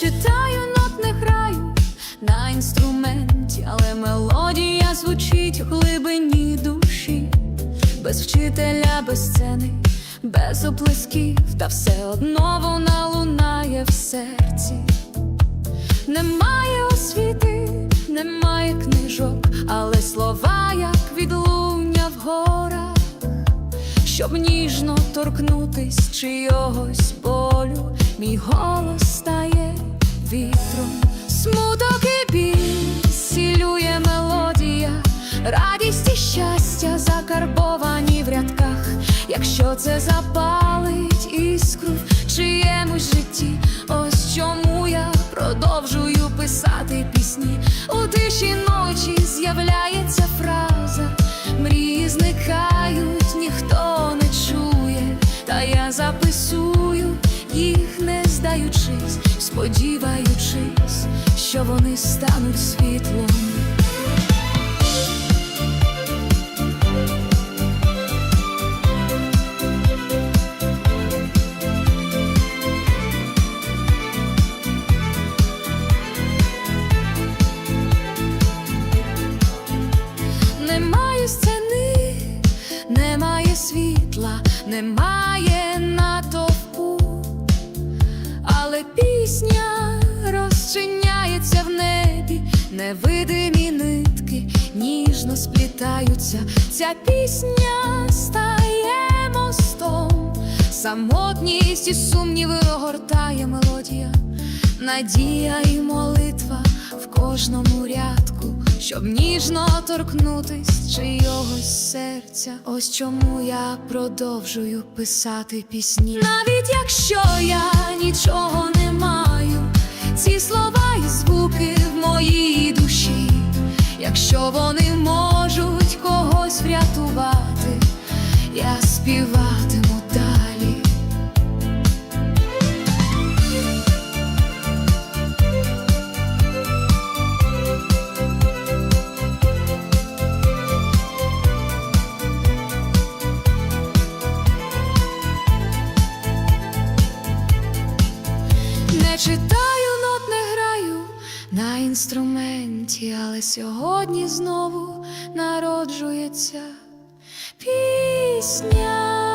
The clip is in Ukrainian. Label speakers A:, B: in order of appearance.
A: читаю нот, не граю на інструменті, але мелодія звучить у глибині душі, без вчителя, без сцени, без оплесків, та все одно вона лунає в серці. Немає освіти, немає книжок, але слова, як відлуння в горах, щоб ніжно торкнутись чийогось болю, мій голос вітром, смуток і біль сілює мелодія, радість і щастя закарбовані в рядках, якщо це запалить іскру в чиємусь житті, ось чому я продовжую писати пісні. У тиші ночі з'являється фраза, сподіваючись, що вони стануть світлом. Немає сцени, немає світла, немає натовпу, але пісня розчиняється в небі, невидимі нитки ніжно сплітаються. Ця пісня стає мостом, самотність і сумніви огортає мелодія, надія і молитва в кожному рядку, щоб ніжно торкнутись чийогось серця. Ось чому я продовжую писати пісні. Навіть якщо я нічого не маю, ці слова і звуки в моїй душі, якщо вони можуть когось врятувати, я співатиму Читаю, нот не граю на інструменті, але сьогодні знову народжується пісня.